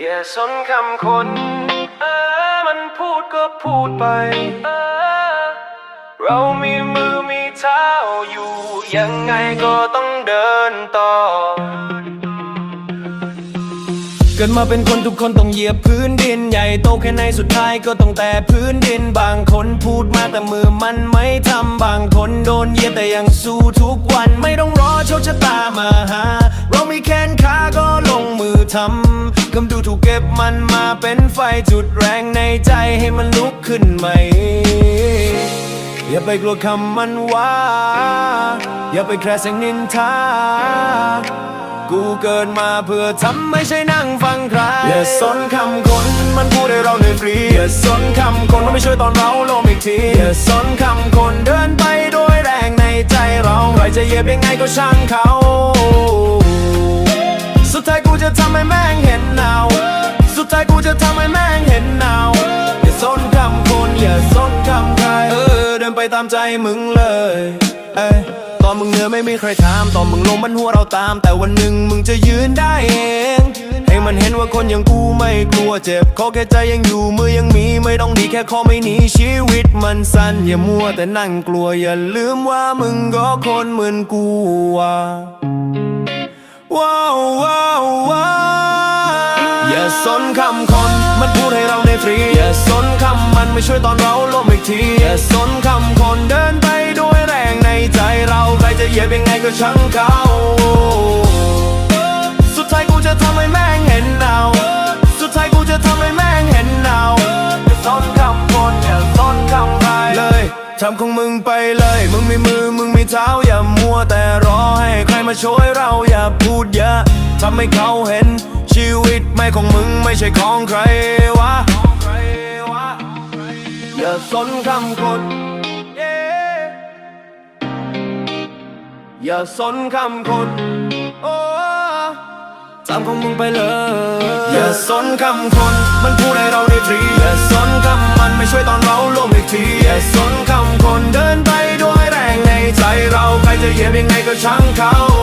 อย่าสนคำคน เออ มันพูดก็พูดไปเออเรามีมือมีเท้าอยู่ ยังไงก็ต้องเดินต่อ เกิดมาเป็นคนทุกคนต้องเหยียบพื้นดิน ใหญ่โตแค่ไหนสุดท้ายก็ต้องแต่พื้นดิน บางคนพูดมาแต่มือมันไม่ทำบางคนโดนเหยียบแต่ยังสู้ทุกวันไม่ต้อง โชคชะตามาหา เรามีแขนขาก็ลงมือทำกำดูถูกเก็บมันมาเป็นไฟจุดแรงในใจให้มันลุกขึ้นใหม่อย่าไปกลัวคำมันว่า อย่าไปแคร์เสียงนินทา กูเกิดมาเพื่อทำไม่ใช่นั่งฟังใคร อย่าสนคำคนมันพูดให้เราเหนื่อยฟรี อย่าสนคำคนมันไม่ช่วยตอนเราลมอีกที อย่าสนคำคนเดิน ราใครจะเหยียบยังไงก็ช่างเขา สุดท้ายกูจะทำให้แม่งเห็นเนาสุดท้ายกูจะทำให้แม่งเห็นเนาอย่าสนคำคนอย่าสนคำใครเออเดินไปตามใจมึงเลยเอ้ยตอนมึงเหนื่อยไม่มีใครถามตอนมึงลงมันหัวเราตาม แต่วันหนึ่งมึงจะยืนได้เอง ว่าคนอย่างกูไม่กลัวเจ็บขอแค่ใจยังอยู่มือยังมีไม่ต้องดีแค่ขอไม่หนีชีวิตมันสั้นอย่ามัวแต่นั่งกลัวอย่าลืมว่ามึงก็คนเหมือนกูว่ะว้าวว้าวว้าวอย่าสนคำคนมันพูดให้เราได้ฟรีอย่าสนคำมันไม่ช่วยตอนเราล้มอีกทีอย่าสนคำคนเดินไปด้วยแรงในใจเราใครจะเหยียบยังไงก็ช่างเขา ทำของมึงไปเลย มึงมีมือ มึงมีเท้าอย่ามัวแต่รอให้ใครมาช่วยเราอย่าพูดเยอะทำให้เขาเห็น ชีวิตไม่ของมึงไม่ใช่ของใครวะ อย่าสนคำคนอย่าสนคำคนโอ้ตามของมึงไปเลย อย่าสนคำคน มันพูดให้เราได้ฟรี อย่าสนคำมันไม่ช่วยตอน สนคำคนเ